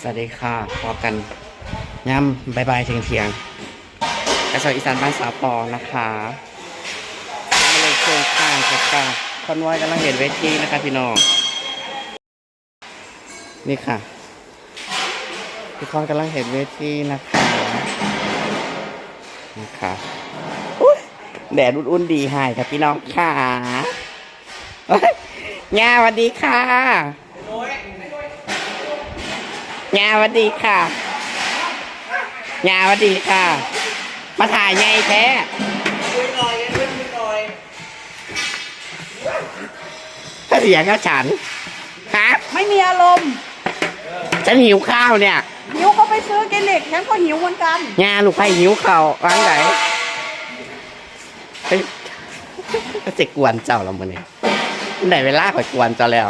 สวัสดีค่ะพอกันย่ำบายบายเทียงเทียงๆกระทรวอีสานบ้านสาวปอนะคะมาเลยเชิญข้างค่ะคอนวอยกำลังเห็นเวทีนะคะพี่น้อง นี่ค่ะพี่คอนกำลังเห็นเวทีนะคะนี่ค่ะแดดอุ่นๆดีหายครับพี่น้องค่ะเอ้ยง่าสวัสดีค่ะ ง่าสวัสดีค่ะง่าสวัสดีค่ะ มาถ่ายไงแท้ถ้าเสียงก็ฉันฮะไม่มีอารมณ์ฉันหิวข้าวเนี่ยหิวก็ไปซื้อกินเด็กฉันก็หิวเหมือนกันงานลูกไผ่หิวข้าวร้านไหนเฮ้ยก็จะกวนเจ้าแล้วมันเนี่ยได้เวลาข่อยกวนเจ้าแล้ว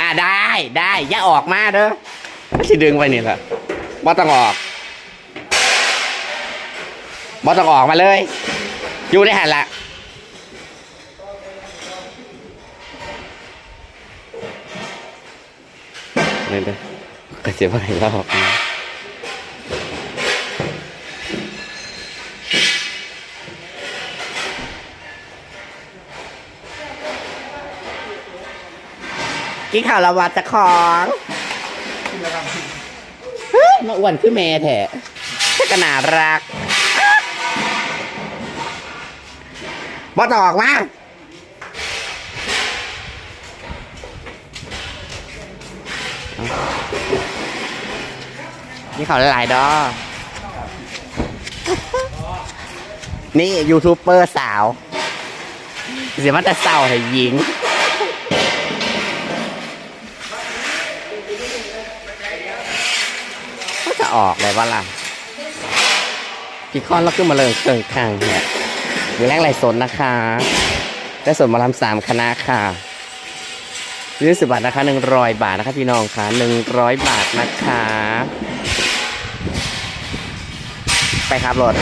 อ่าได้ได้อย่าออกมาเด้อไม่ใช่ดึงไปนี่แหละบ่ต้องออกบ่ต้องออกมาเลย อยู่ได้หันละนี่เด้อก็จะไปรอบนะกินข้าวละวัดจะของ มาอ้วนขึ้นเมแท้ก็น่ารักบอตออกมานี่เขาหลายดอ นี่ยูทูบเบอร์สาว เสียมันแต่เศร้าให้หญิง จะออกเลยว่าล่ะพี่คอนเราขึ้นมาเลยเกินข้างเนี่ยหรือแรกไรสนนะคะได้สนมาลำสามคณะค่ะยี่สิบบาทนะคะหนึ่งร้อยบาทนะคะพี่น้องค่ะหนึ่งร้อยบาทนะคะ ไปครับรถ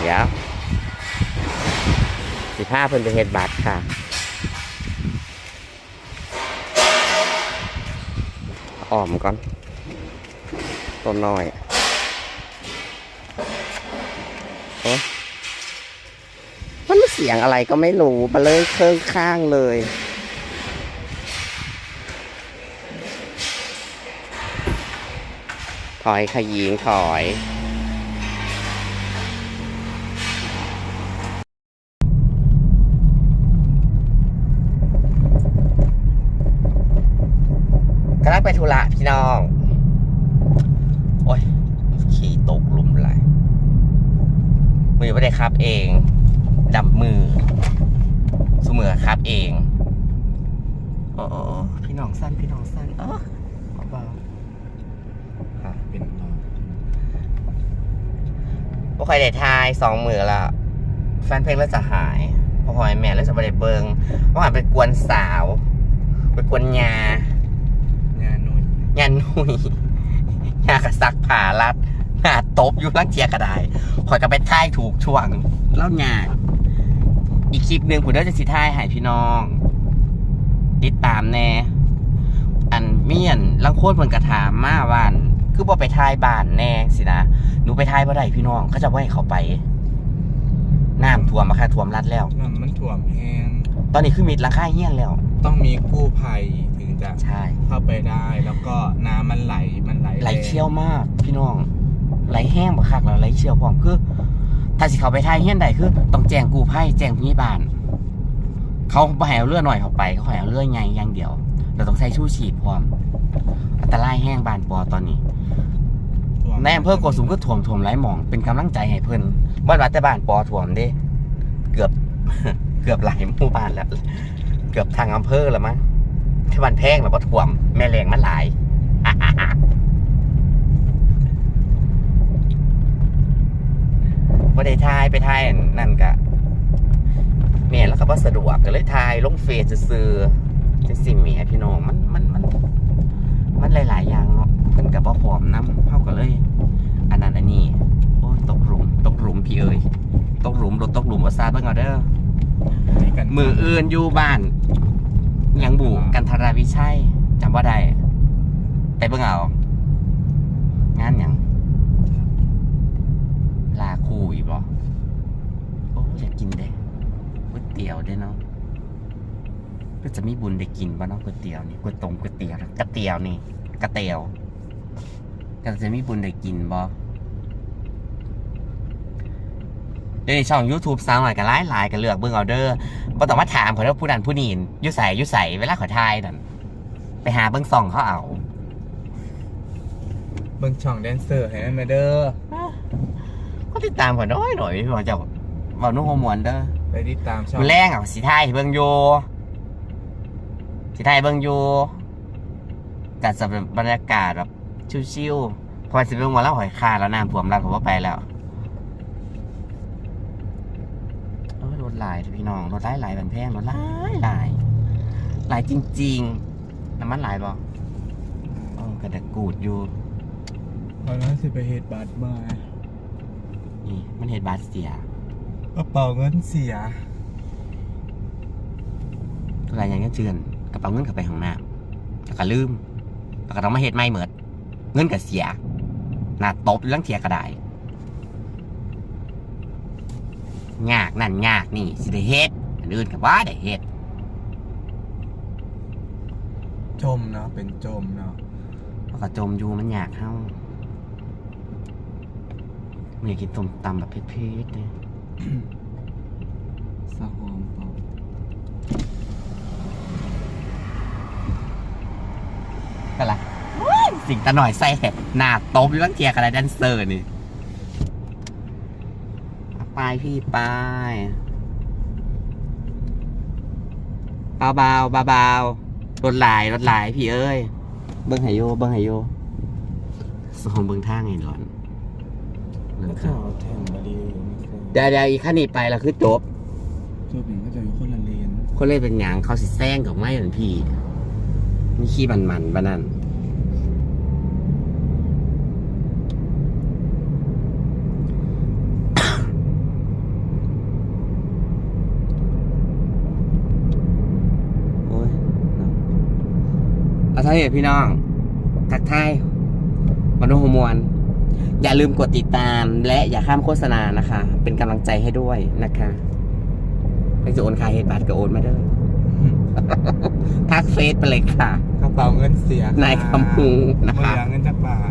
เดี๋ยวสิบห้าเพิ่นไปเฮ็ดบัตรค่ะ อ้อมก่อนต้นน้อยโอ้มันไม่เสียงอะไรก็ไม่รู้มาเลยเครื่องข้างเลยถอยขยิงถอยำลังไปธุระพี่น้อง โอ้ย ขี่ตกหลุมไหลมือไม่ได้ครับเอง ดับมือสมือครับเองโอ้พี่น้องสั้นพี่น้องสั้นเออเบาๆค่ะเป็นรอบบ่ค่อยได้ทายสองมือละแฟนเพลงแล้วจะหายเพอพอยแม่แล้วจะไม่ได้เบิงเพราะว่าไปกวนสาว ไปกวนยางานนุ่น ยันนุยยากระซักผ่ารัดหน้าตบอยู่ลังเจียกระไดข่อยก็ไปท่ายถูกช่วงแล้วงานอีกคลิปหนึ่งผมเดี๋ยวจะสิท่ายใหายพี่น้องติดตามแน่อันเมียนลังโคตรเพิ่นกระถามมาว่านคือบ่ไปท่ายบ้านแน่สินะหนูไปท่ายบ่ได้พี่น้องเขาจะว่าให้เขาไปน้ำท่วมมาค่ะท่วมรัดแล้ว น้ำมันถ่วมแห้งตอนนี้คือมิดหลังคาเฮี้ยนแล้ว ต้องมีกู้ภัยถึง จะใช่เข้าไปได้ แล้วก็น้ำมันไหลมันไหลไหลเชี่ยวมาก พี่น้อง ไหลแห้งบักคักแล้วไหลเชี่ยวพร้อมคือ ถ้าสิเขาไปทายเฮี้ยนใดคือต้องแจ้งกู้ภัยแจ้งผู้ใหญ่บ้านเขาบ่ให้เอาเรือหน่อยเขาไปเขาให้เอาเรือใหญ่อย่างเดียวเราต้องใช้ชูชีพพร้อมอันตรายแห้งบานปอตอนนี้ท่วมในอำเภอโกสุมก็ถ่วมถ่วมไหลหมองเป็นกำลังใจให้เพิ่นบ้านวัดแต่บ้านปอถ่วมเด้ เกือบเกือบหลายหมู่บ้านแล้ว เกือบทางอำเภอแล้วมั้ง ที่บ้านแพงแล้วก็ถ่วม แม่แรงมันหลายบ่ได้ทายไปทายนั่นกะแม่แล้วก็บ่สะดวกก็เลยทายลงเฟซซื่อจังสิแหม่พี่น้องมันมันมัน มันหลาย ๆ อย่างเนาะเพิ่นก็บ่พร้อมนํเฮาก็เลย อันนั้นอันนี้โอ้ตกหลุมตกหลุมพี่เอ้ยตกหลุมรถตกหลุมเอาซาเบิ่งเอาเด้อมืออื่นอยู่บ้าน ยังบุกันทราวิชัยจำว่าได้ไปเบิ่งเอางานหยังลาคู่อีกบ่โอ้อยากกินเด้ก๋วยเตี๋ยวเด้เนาะก็จะมีบุญได้กินบ่เนาะก๋วยเตี๋ยวนี่ก๋วยตรงก๋วยเตี๋ยวกระเตี๋ยวนี่กระเตี๋ยวก็จะมีบุญได้กินบ่เดี๋ยวนี้ช่อง YouTube สาวหน่อยกันหลายหลายๆกันเลือกเบิ่งเอาเด้อบ่ต้องมาถามเพิ่นว่าผู้นั้นผู้นี้อยู่ใส่อยู่ใส่เวลาขอทายนั่นไปหาเบิ่งส่องเขาเอา เบิ่งช่องแดนเซอร์ให้มันมาเด้อก็ติดตามก่อนน้อยหน่อยพี่บอกจะบอกนุ่งหัวมวนเด้อไปติดตามช่องมันแรงอะสีไทยเบิ่งอยู่สีไทยเบิ่งอยู่จัดสำหรับบรรยากาศแบบชิวๆพอสิเบิ่งมาแล้วหอยคาแล้วน้ำท่วมแล้วผมว่าไปแล้วโอ้ยร ถหลายเด้อพี่น้องรถหลายหลายแบบแพงรถหลายหลายหลายจริง ๆ น้ำมันหลายบ่เออกระดกกูดอยู่ตอนนั้นสิไปเฮ็ดบัตรมานี่มันเห็ดบาสเสียกระเป๋าเงินเสียอะไรอย่างเงี้ยเจือนกระเป๋าเงินเข้าไปห้องน้ำแล้วก็ลืมแล้วก็ต้องมาเฮ็ดไม่เหมือดเงินก็เสียหน้าตบเรื่องเทียก็ได้ ยากนั่นยากนี่สิได้เฮ็ดอันอื่นก็ว่าได้เฮ็ดจมเนาะเป็นจมเนาะแล้วก็จมอยู่มันยากเฮามันอยากกินต้มตำแบบเผ็ดๆเนี่ยสะหอมเปล่าก็ละสิ่งตะหน่อยใส่หน้าตบอยู่เรื่องเทียก็ได้แดนเซอร์นี่ ไปพี่ไปเบาเบาเบาเบาๆรถหลายรถหลายพี่เอ้ย เบิ้งไหโยเบิ้งไหโยสองเบิ้งทางไงหลอนเบิ้งก็ข้างเอาแท่งมาดีเดี๋ยวเดี๋ยวอีกขั้นนี้ไปแล้วคือจบจบหนึ่งก็จะมีคนละเลนคนเล่นเป็นหยังเขาสิแซงกับไม่เหมือนพี่มีขี้มันมันๆบ้านั่นโอ้ยเนาะ เอาเท่านี้พี่น้อง ทักทายวันโนโฮมวน อย่าลืมกดติดตามและอย่าข้ามโฆษณานะคะ เป็นกำลังใจให้ด้วยนะคะใครจะโอนคายเฮดบัตรก็โอนมาเด้อทักเฟซไปเลยค่ะ กระเป๋าเงินเสียนายคำพูนะคะเมื่อเงินจักบาท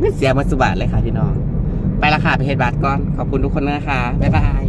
ไม่เสียมาสุบาทเลยค่ะพี่น้อง ไปละค่ะไปเฮดบัตรก่อน ขอบคุณทุกคนนะคะ บ๊ายบาย